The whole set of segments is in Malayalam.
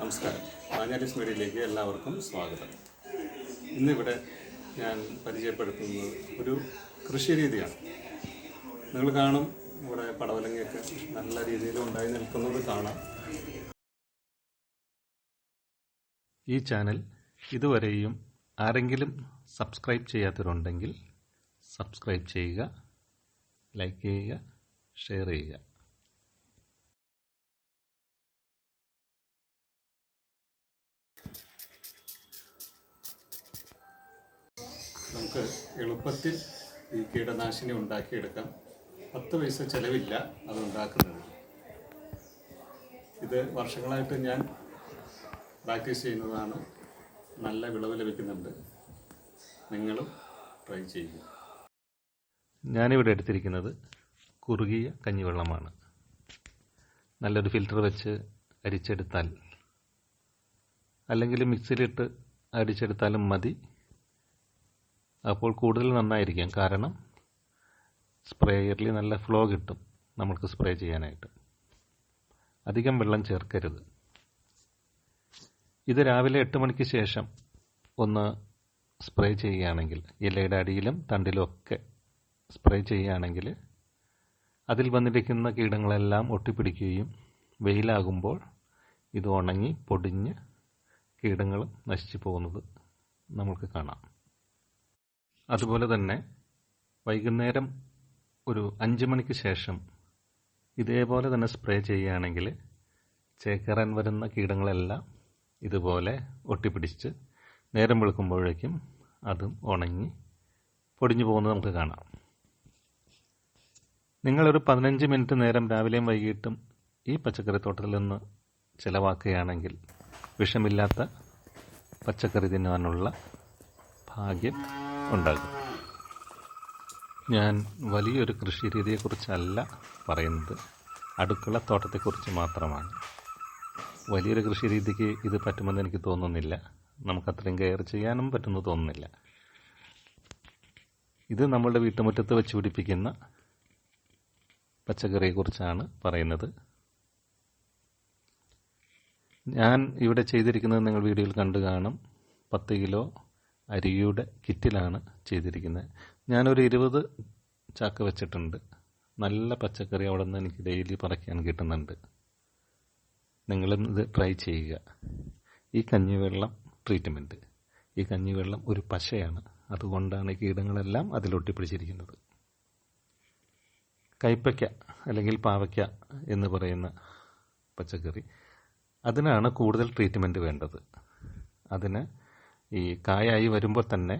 നമസ്കാരം. മാഞ്ഞാലിസ് മീഡിയയിലേക്ക് എല്ലാവർക്കും സ്വാഗതം. ഇന്നിവിടെ ഞാൻ പരിചയപ്പെടുത്തുന്നത് ഒരു കൃഷി രീതിയാണ് നിങ്ങൾ കാണും ഇവിടെ പടവലങ്ങയൊക്കെ നല്ല രീതിയിൽ ഉണ്ടായി നിൽക്കുന്നത് കാണാം. ഈ ചാനൽ ഇതുവരെയും ആരെങ്കിലും സബ്സ്ക്രൈബ് ചെയ്യാത്തവരുണ്ടെങ്കിൽ സബ്സ്ക്രൈബ് ചെയ്യുക ലൈക്ക് ചെയ്യുക ഷെയർ ചെയ്യുക. നമുക്ക് എളുപ്പത്തിൽ ഈ കീടനാശിനി ഉണ്ടാക്കിയെടുക്കാം. പത്ത് പൈസ ചിലവില്ല അത് ഉണ്ടാക്കുന്നത്. ഇത് വർഷങ്ങളായിട്ട് ഞാൻ പ്രാക്ടീസ് ചെയ്യുന്നതാണ്. നല്ല വിളവ് ലഭിക്കുന്നുണ്ട്. നിങ്ങളും ട്രൈ ചെയ്യുക. ഞാനിവിടെ എടുത്തിരിക്കുന്നത് കുറുകിയ കഞ്ഞിവെള്ളമാണ്. നല്ലൊരു ഫിൽറ്റർ വെച്ച് അരിച്ചെടുത്താൽ അല്ലെങ്കിൽ മിക്സിയിലിട്ട് അടിച്ചെടുത്താലും മതി. അപ്പോൾ കൂടുതൽ നന്നായിരിക്കും. കാരണം സ്പ്രേയറിൽ നല്ല ഫ്ലോ കിട്ടും നമുക്ക് സ്പ്രേ ചെയ്യാനായിട്ട്. അധികം വെള്ളം ചേർക്കരുത്. ഇത് രാവിലെ എട്ട് മണിക്ക് ശേഷം ഒന്ന് സ്പ്രേ ചെയ്യുകയാണെങ്കിൽ ഇലയുടെ അടിയിലും തണ്ടിലും ഒക്കെ സ്പ്രേ ചെയ്യുകയാണെങ്കിൽ അതിൽ വന്നിരിക്കുന്ന കീടങ്ങളെല്ലാം ഒട്ടിപ്പിടിക്കുകയും വെയിലാകുമ്പോൾ ഇത് ഉണങ്ങി പൊടിഞ്ഞ് കീടങ്ങൾ നശിച്ചു പോകുന്നത് നമുക്ക് കാണാം. അതുപോലെ തന്നെ വൈകുന്നേരം ഒരു അഞ്ച് മണിക്ക് ശേഷം ഇതേപോലെ തന്നെ സ്പ്രേ ചെയ്യുകയാണെങ്കിൽ ചേക്കേറാൻ വരുന്ന കീടങ്ങളെല്ലാം ഇതുപോലെ ഒട്ടിപ്പിടിച്ച് നേരം വെളുക്കുമ്പോഴേക്കും അതും ഉണങ്ങി പൊടിഞ്ഞു പോകുന്നത് നമുക്ക് കാണാം. നിങ്ങളൊരു പതിനഞ്ച് മിനിറ്റ് നേരം രാവിലെയും വൈകിട്ടും ഈ പച്ചക്കറിത്തോട്ടത്തിൽ നിന്ന് ചിലവാക്കുകയാണെങ്കിൽ വിഷമില്ലാത്ത പച്ചക്കറി തിന്നാനുള്ള ഭാഗ്യം ഉണ്ടാകും. ഞാൻ വലിയൊരു കൃഷി രീതിയെക്കുറിച്ചല്ല പറയുന്നത്. അടുക്കള തോട്ടത്തെക്കുറിച്ച് മാത്രമാണ്. വലിയൊരു കൃഷി രീതിക്ക് ഇത് പറ്റുമെന്ന് എനിക്ക് തോന്നുന്നില്ല. നമുക്കത്രയും കെയർ ചെയ്യാനും പറ്റുമെന്ന് തോന്നുന്നില്ല. ഇത് നമ്മളുടെ വീട്ടുമുറ്റത്ത് വെച്ച് പിടിപ്പിക്കുന്ന പച്ചക്കറിയെക്കുറിച്ചാണ് പറയുന്നത്. ഞാൻ ഇവിടെ ചെയ്തിരിക്കുന്നത് നിങ്ങൾ വീഡിയോയിൽ കണ്ടു കാണും. പത്ത് കിലോ അരിയുടെ കിറ്റിലാണ് ചെയ്തിരിക്കുന്നത്. ഞാനൊരു ഇരുപത് ചാക്ക് വെച്ചിട്ടുണ്ട്. നല്ല പച്ചക്കറി അവിടെ നിന്ന് എനിക്ക് ഡെയിലി പറിക്കാൻ കിട്ടുന്നുണ്ട്. നിങ്ങളും ഇത് ട്രൈ ചെയ്യുക. ഈ കഞ്ഞിവെള്ളം ട്രീറ്റ്മെന്റ് ഈ കഞ്ഞിവെള്ളം ഒരു പശയാണ്. അതുകൊണ്ടാണ് കീടങ്ങളെല്ലാം അതിലൊട്ടിപ്പിടിച്ചിരിക്കുന്നത് കൈപ്പയ്ക്ക അല്ലെങ്കിൽ പാവയ്ക്ക എന്ന് പറയുന്ന പച്ചക്കറി. അതിനാണ് കൂടുതൽ ട്രീറ്റ്മെന്റ് വേണ്ടത്. അതിന് ഈ കായായി വരുമ്പോൾ തന്നെ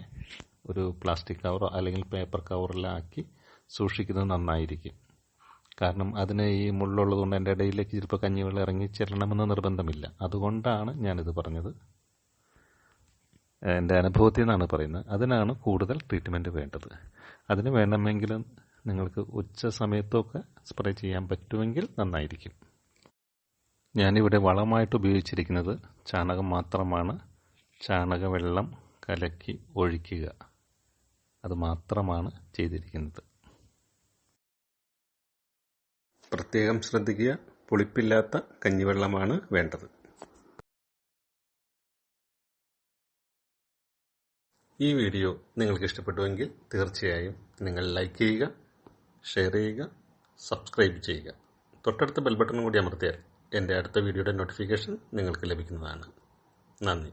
ഒരു പ്ലാസ്റ്റിക് കവറോ അല്ലെങ്കിൽ പേപ്പർ കവറിലാക്കി സൂക്ഷിക്കുന്നത് നന്നായിരിക്കും. കാരണം അതിന് ഈ മുള്ളുള്ളത് കൊണ്ട് എന്റെ ഇടയിലേക്ക് ചിലപ്പോൾ കഞ്ഞിവെള്ളം ഇറങ്ങി ചെല്ലണമെന്ന് നിർബന്ധമില്ല. അതുകൊണ്ടാണ് ഞാനിത് പറഞ്ഞത്. എന്റെ അനുഭവത്തിൽ നിന്നാണ് പറയുന്നത്. അതിനാണ് കൂടുതൽ ട്രീറ്റ്മെന്റ് വേണ്ടത്. അതിന് വേണമെങ്കിലും നിങ്ങൾക്ക് ഉച്ച സമയത്തൊക്കെ സ്പ്രേ ചെയ്യാൻ പറ്റുമെങ്കിൽ നന്നായിരിക്കും. ഞാനിവിടെ വളമായിട്ട് ഉപയോഗിച്ചിരിക്കുന്നത് ചാണകം മാത്രമാണ്. ചാണകവെള്ളം കലക്കി ഒഴിക്കുക. അത് മാത്രമാണ് ചെയ്തിരിക്കുന്നത്. പ്രത്യേകം ശ്രദ്ധിക്കുക. പുളിപ്പില്ലാത്ത കഞ്ഞിവെള്ളമാണ് വേണ്ടത്. ഈ വീഡിയോ നിങ്ങൾക്ക് ഇഷ്ടപ്പെട്ടുവെങ്കിൽ തീർച്ചയായും നിങ്ങൾ ലൈക്ക് ചെയ്യുക ഷെയർ ചെയ്യുക സബ്സ്ക്രൈബ് ചെയ്യുക. തൊട്ടടുത്ത ബെൽ ബട്ടൺ കൂടി അമർത്തിയാൽ എന്റെ അടുത്ത വീഡിയോയുടെ നോട്ടിഫിക്കേഷൻ നിങ്ങൾക്ക് ലഭിക്കുന്നതാണ്. നന്ദി.